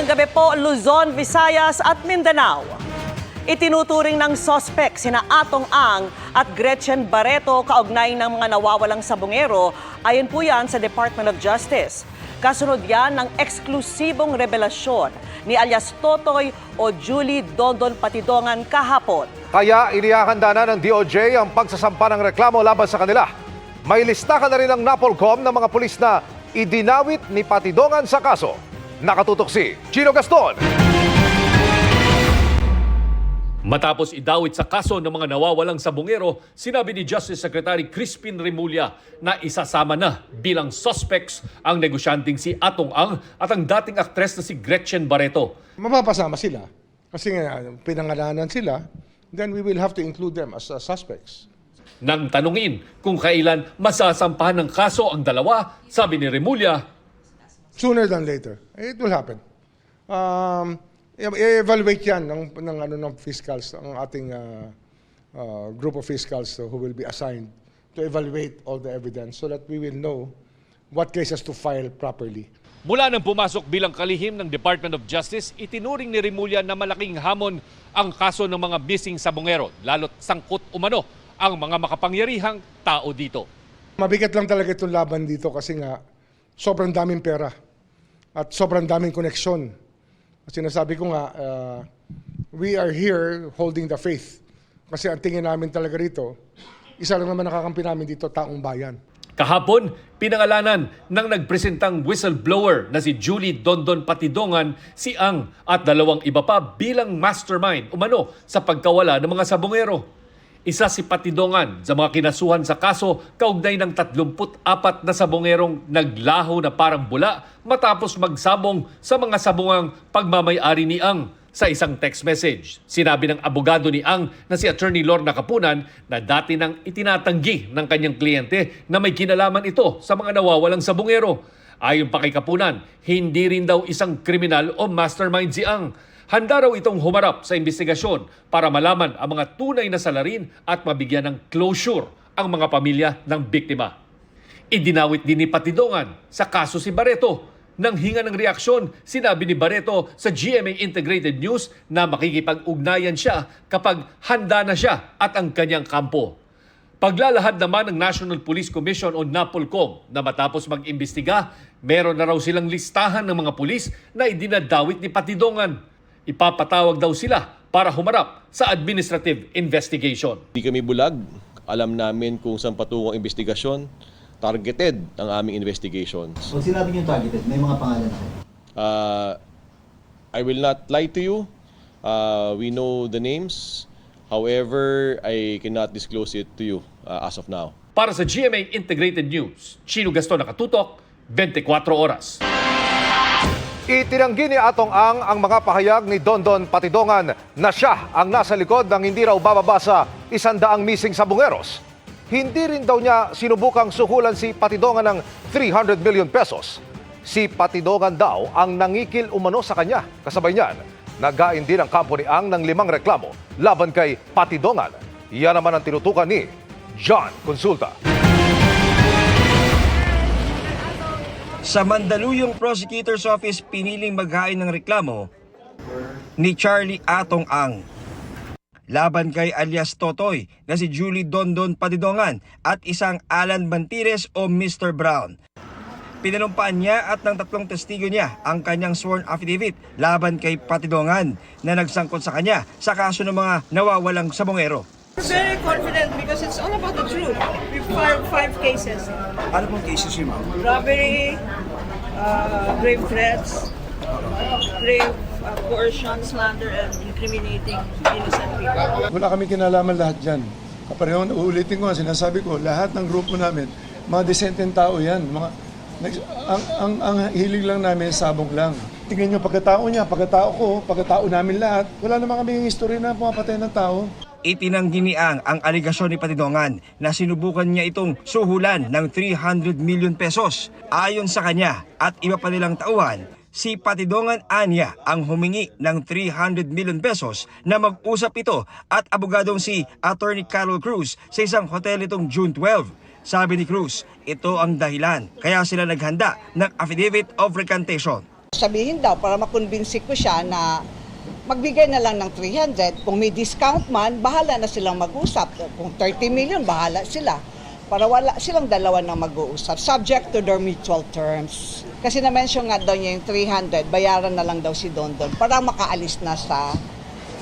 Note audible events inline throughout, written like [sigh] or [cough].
Magandang gabi po, Luzon, Visayas at Mindanao. Itinuturing ng sospek sina Atong Ang at Gretchen Barreto kaugnay ng mga nawawalang sabungero ayon po yan sa Department of Justice. Kasunod yan ng eksklusibong revelasyon ni alias Totoy o Julie Dondon Patidongan kahapon. Kaya inihahanda na ng DOJ ang pagsasampa ng reklamo laban sa kanila. May listahan na rin ng NAPOLCOM ng mga pulis na idinawit ni Patidongan sa kaso. Nakatutok si Chino Gaston. Matapos idawit sa kaso ng mga nawawalang sabungero, sinabi ni Justice Secretary Crispin Remulla na isasama na bilang suspects ang negosyanteng si Atong Ang at ang dating aktres na si Gretchen Barreto. mapapasama sila. Kasi nga, pinangalanan sila, then we will have to include them as uh, suspects. Nang tanungin kung kailan masasampahan ng kaso ang dalawa, sabi ni Remulla, Sooner than later. It will happen. Um, i-evaluate yan ng, ng, ano, ng fiscals, ang ating uh, uh, group of fiscals uh, who will be assigned to evaluate all the evidence so that we will know what cases to file properly. Mula nang pumasok bilang kalihim ng Department of Justice, itinuring ni Remulla na malaking hamon ang kaso ng mga missing sabungero, lalo't sangkot umano ang mga makapangyarihang tao dito. Mabigat lang talaga itong laban dito kasi nga sobrang daming pera at sobrang daming koneksyon. Sinasabi ko nga, uh, we are here holding the faith. Kasi ang tingin namin talaga rito, isa lang naman nakakampi namin dito, taong bayan. Kahapon, pinangalanan ng nagpresentang whistleblower na si Julie Dondon Patidongan, si Ang at dalawang iba pa bilang mastermind umano sa pagkawala ng mga sabongero. Isa si Patidongan sa mga kinasuhan sa kaso kaugnay ng 34 na sabongerong naglaho na parang bula matapos magsabong sa mga sabungang pagmamayari ni Ang sa isang text message. Sinabi ng abogado ni Ang na si Attorney Lorna Kapunan na dati nang itinatanggi ng kanyang kliyente na may kinalaman ito sa mga nawawalang sabungero. Ayon pa kay Kapunan, hindi rin daw isang kriminal o mastermind si Ang. Handa raw itong humarap sa investigasyon para malaman ang mga tunay na salarin at mabigyan ng closure ang mga pamilya ng biktima. Idinawit din ni Patidongan sa kaso si Barreto. Nang hinga ng reaksyon, sinabi ni Barreto sa GMA Integrated News na makikipag-ugnayan siya kapag handa na siya at ang kanyang kampo. Paglalahad naman ng National Police Commission o NAPOLCOM na matapos mag-imbestiga, meron na raw silang listahan ng mga pulis na idinadawit ni Patidongan. Ipapatawag daw sila para humarap sa administrative investigation. Hindi kami bulag. Alam namin kung saan patungo ang investigasyon. Targeted ang aming investigations. Pag sinabi niyo targeted, may mga pangalan ako. Uh, I will not lie to you. Uh, we know the names. However, I cannot disclose it to you uh, as of now. Para sa GMA Integrated News, Chino Gaston Nakatutok, 24 oras. Itinanggi ni Atong Ang ang mga pahayag ni Dondon Patidongan na siya ang nasa likod ng hindi raw bababa sa isandaang missing sabungeros. Hindi rin daw niya sinubukang suhulan si Patidongan ng 300 million pesos. Si Patidongan daw ang nangikil umano sa kanya. Kasabay niyan, nagain din ang kampo ni Ang ng limang reklamo laban kay Patidongan. Yan naman ang tinutukan ni John Consulta. Sa Mandaluyong Prosecutor's Office piniling maghain ng reklamo ni Charlie Atong Ang. Laban kay alias Totoy na si Julie Dondon Padidongan at isang Alan Bantires o Mr. Brown. Pinanumpaan niya at ng tatlong testigo niya ang kanyang sworn affidavit laban kay Patidongan na nagsangkot sa kanya sa kaso ng mga nawawalang sabongero. We're very confident because it's all about the truth. We filed five cases. Ano pong cases yun, ma'am? Robbery, uh, grave threats, grave uh, coercion, slander, and incriminating innocent people. Wala kami kinalaman lahat dyan. Kapareho, uulitin ko, sinasabi ko, lahat ng grupo namin, mga desenteng tao yan. Mga, ang, ang, ang hilig lang namin, sabog lang. Tingnan nyo, pagkatao niya, pagkatao ko, pagkatao namin lahat, wala naman kaming history na pumapatay ng tao. Itinanggi ni Ang ang aligasyon ni Patidongan na sinubukan niya itong suhulan ng 300 million pesos. Ayon sa kanya at iba pa nilang tauhan, si Patidongan Anya ang humingi ng 300 million pesos na mag-usap ito at abogadong si Attorney Carol Cruz sa isang hotel itong June 12. Sabi ni Cruz, ito ang dahilan kaya sila naghanda ng affidavit of recantation. Sabihin daw para makonbinsi ko siya na magbigay na lang ng 300. Kung may discount man, bahala na silang mag-usap. Kung 30 million, bahala sila. Para wala silang dalawa na mag-uusap. Subject to their mutual terms. Kasi na-mention nga daw niya yung 300, bayaran na lang daw si Dondon para makaalis na sa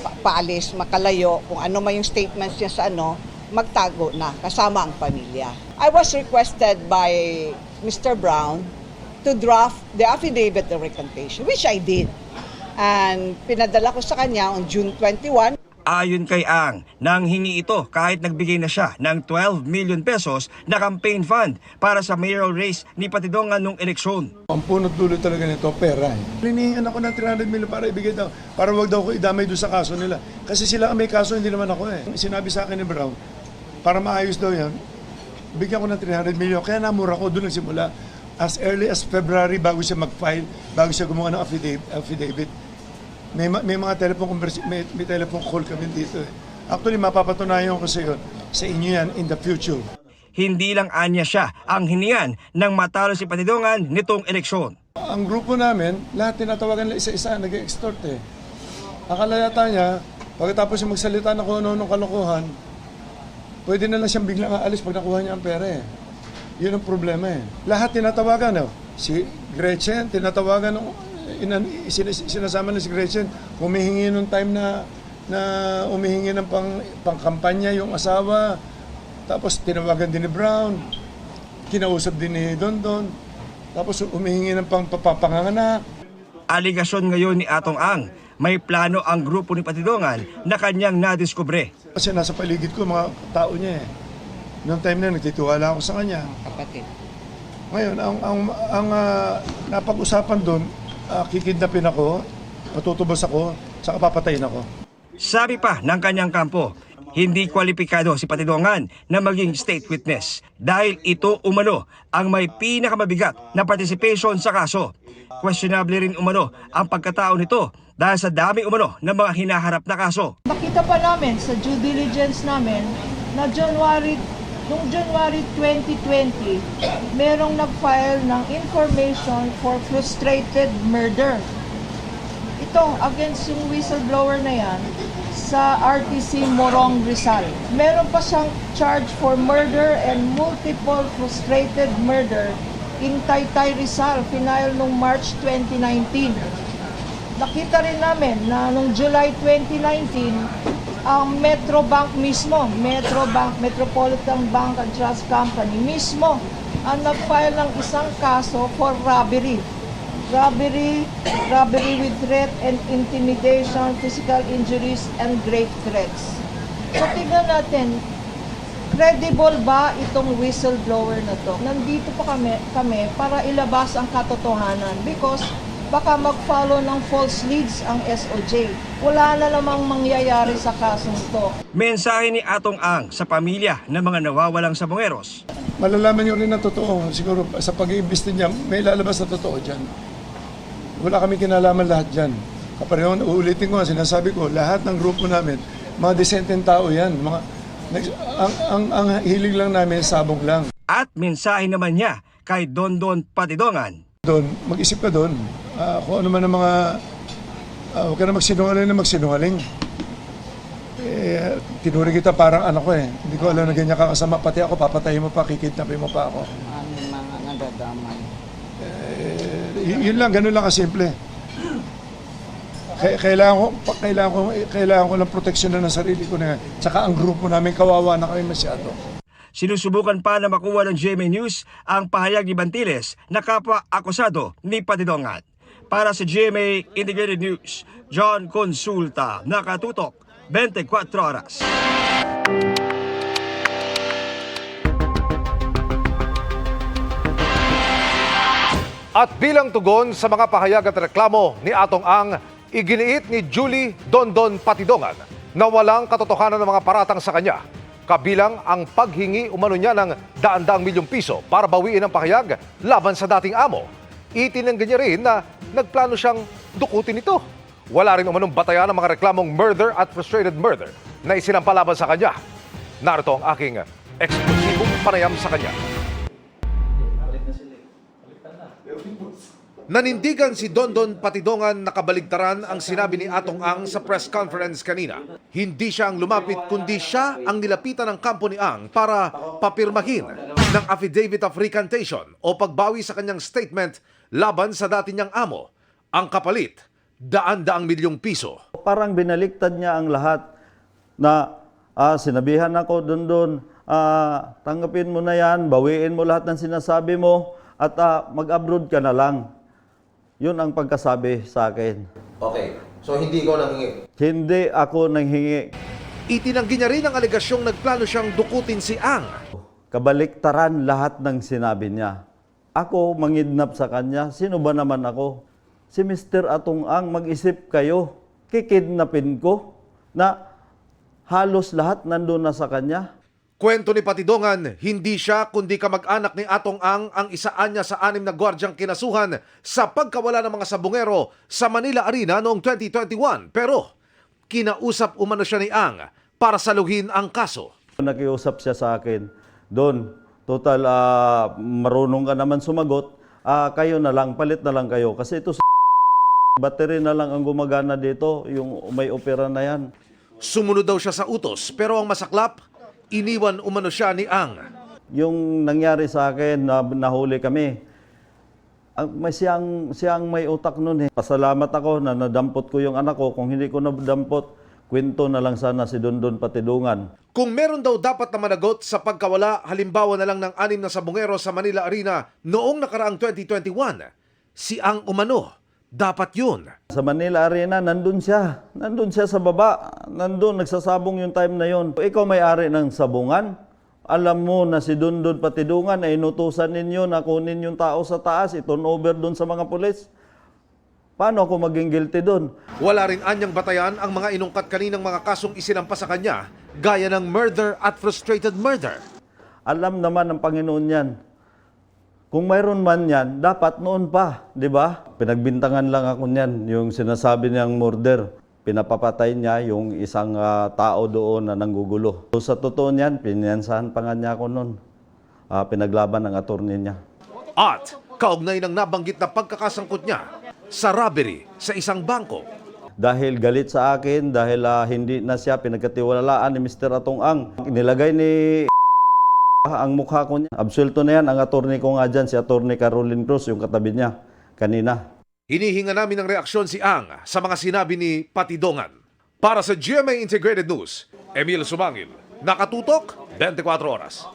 pa- paalis, makalayo, kung ano man yung statements niya sa ano, magtago na kasama ang pamilya. I was requested by Mr. Brown to draft the affidavit of recantation, which I did. And pinadala ko sa kanya on June 21. Ayon kay Ang, nang hingi ito kahit nagbigay na siya ng 12 million pesos na campaign fund para sa mayoral race ni Patidongan nung eleksyon. Ang punot dulo talaga nito, pera. Eh. Hinihingan ako ng 300 million para ibigay daw, para wag daw ko idamay doon sa kaso nila. Kasi sila ang may kaso, hindi naman ako eh. Sinabi sa akin ni Brown, para maayos daw yan, bigyan ko ng 300 million. Kaya namura ko, doon nagsimula. As early as February, bago siya mag-file, bago siya gumawa ng affidavit, affidavit may, ma- may mga telephone conversa- may, may telephone call kami dito eh. Actually, mapapatunayan ko sa iyo, sa inyo yan in the future. Hindi lang anya siya ang hiniyan ng matalo si Patidongan nitong eleksyon. Ang grupo namin, lahat tinatawagan nila isa-isa, nag-extort eh. Akala yata niya, pagkatapos yung magsalita na kung ano-anong kalokohan, pwede na lang siyang biglang aalis pag nakuha niya ang pera eh. Yun ang problema eh. Lahat tinatawagan oh. Si Gretchen, tinatawagan ng inan, sinas, sinasama na si Gretchen, humihingi nung time na na umihingi ng pang, pangkampanya yung asawa. Tapos tinawagan din ni Brown, kinausap din ni Dondon. Tapos humihingi ng pang papapanganak. Aligasyon ngayon ni Atong Ang, may plano ang grupo ni Patidongan na kanyang nadiskubre. Kasi nasa paligid ko mga tao niya eh. Noong time na nagtitiwala ako sa kanya. Kapatid. Ngayon, ang, ang, ang ah, napag-usapan doon, uh, kikidnapin ako, patutubos ako, saka papatayin ako. Sabi pa ng kanyang kampo, hindi kwalipikado si Patidongan na maging state witness dahil ito umano ang may pinakamabigat na participation sa kaso. Questionable rin umano ang pagkatao nito dahil sa dami umano ng mga hinaharap na kaso. Nakita pa namin sa due diligence namin na January Noong January 2020, merong nag-file ng information for frustrated murder. Ito, against yung whistleblower na yan, sa RTC Morong Rizal. Meron pa siyang charge for murder and multiple frustrated murder in Taytay Rizal, final noong March 2019 nakita rin namin na noong July 2019, ang Metro Bank mismo, Metro Bank, Metropolitan Bank and Trust Company mismo ang nag-file ng isang kaso for robbery. Robbery, robbery with threat and intimidation, physical injuries, and grave threats. So tignan natin, credible ba itong whistleblower na to? Nandito pa kami, kami para ilabas ang katotohanan because baka mag-follow ng false leads ang SOJ. Wala na namang mangyayari sa kasong to. Mensahe ni Atong Ang sa pamilya ng mga nawawalang sabongeros. Malalaman niyo rin na totoo. Siguro sa pag-iimbesti niya, may lalabas na totoo dyan. Wala kami kinalaman lahat dyan. Kapareho, uulitin ko, sinasabi ko, lahat ng grupo namin, mga desenteng tao yan. Mga, ang, ang, ang hilig lang namin, sabog lang. At mensahe naman niya kay Dondon Patidongan. Doon, mag-isip ka doon. Ah, kung ano man ang mga, ah, huwag ka na magsinungaling na magsinungaling. Eh, tinuri kita parang anak ko eh. Hindi ko alam na ganyan ka kasama. Pati ako, papatayin mo pa, kikidnapin mo pa ako. Eh, y- yun lang, ganun lang kasimple. Kailangan ko, kailangan ko, kailangan ko ng proteksyon na ng sarili ko na. Tsaka ang grupo namin, kawawa na kami masyado. Sinusubukan pa na makuha ng GMA News ang pahayag ni Bantiles na kapwa akusado ni Patidongan. Para sa GMA Integrated News, John Consulta, nakatutok 24 oras. At bilang tugon sa mga pahayag at reklamo ni Atong Ang, iginiit ni Julie Dondon Patidongan na walang katotohanan ng mga paratang sa kanya. Kabilang ang paghingi umano niya ng daan-daang milyong piso para bawiin ang pahayag laban sa dating amo. Itinanggan niya rin na nagplano siyang dukutin ito. Wala rin umanong batayan ng mga reklamong murder at frustrated murder na isinampalaban sa kanya. Narito ang aking eksklusibong panayam sa kanya. Nanindigan si Dondon Patidongan na kabaligtaran ang sinabi ni Atong Ang sa press conference kanina. Hindi siya ang lumapit kundi siya ang nilapitan ng kampo ni Ang para papirmahin ng affidavit of recantation o pagbawi sa kanyang statement laban sa dati niyang amo. Ang kapalit, daan-daang milyong piso. Parang binaliktad niya ang lahat na ah, sinabihan ako doon doon, ah, tanggapin mo na yan, bawiin mo lahat ng sinasabi mo at ah, mag-abroad ka na lang. Yun ang pagkasabi sa akin. Okay, so hindi ko nangingi. Hindi ako nanghingi. Itinanggi niya rin ang alegasyong nagplano siyang dukutin si Ang. Kabaliktaran lahat ng sinabi niya. Ako mangidnap sa kanya. Sino ba naman ako? Si Mr. Atong Ang, mag-isip kayo. Kikidnapin ko na halos lahat nandun na sa kanya. Kwento ni Patidongan, hindi siya kundi kamag-anak ni Atong Ang ang isaan niya sa anim na gwardyang kinasuhan sa pagkawala ng mga sabungero sa Manila Arena noong 2021. Pero kinausap umano siya ni Ang para saluhin ang kaso. Nakiusap siya sa akin, Don, total ah, marunong ka naman sumagot, ah, kayo na lang, palit na lang kayo. Kasi ito sa [laughs] battery na lang ang gumagana dito, yung may opera na yan. Sumunod daw siya sa utos pero ang masaklap, iniwan umano siya ni Ang. Yung nangyari sa akin, na nahuli kami, ang, may siyang, siyang may utak nun eh. Pasalamat ako na nadampot ko yung anak ko. Kung hindi ko nadampot, kwento na lang sana si Dondon Patidungan. Kung meron daw dapat na managot sa pagkawala halimbawa na lang ng anim na sabungero sa Manila Arena noong nakaraang 2021, si Ang umano, dapat yun. Sa Manila Arena, nandun siya. Nandun siya sa baba. Nandun, nagsasabong yung time na yon. Ikaw may-ari ng sabungan. Alam mo na si Dundun Patidungan ay inutusan ninyo na kunin yung tao sa taas, i-turn over dun sa mga pulis. Paano ako maging guilty dun? Wala rin anyang batayan ang mga inungkat kaninang mga kasong isinampas sa kanya, gaya ng murder at frustrated murder. Alam naman ng Panginoon yan. Kung mayroon man yan, dapat noon pa, di ba? Pinagbintangan lang ako niyan, yung sinasabi niyang murder. Pinapapatay niya yung isang ah, tao doon na nanggugulo. So, sa totoo niyan, pinyansahan pa nga niya ako noon. Ah, pinaglaban ng attorney niya. At kaugnay ng nabanggit na pagkakasangkot niya sa robbery sa isang bangko. Dahil galit sa akin, dahil ah, hindi na siya pinagkatiwalaan ni Mr. Atong Ang. Nilagay ni ang mukha ko niya. Absuelto na yan ang attorney ko nga dyan, si attorney Caroline Cruz, yung katabi niya kanina. Hinihinga namin ng reaksyon si Ang sa mga sinabi ni Patidongan. Para sa GMA Integrated News, Emil Sumangil, Nakatutok, 24 Oras.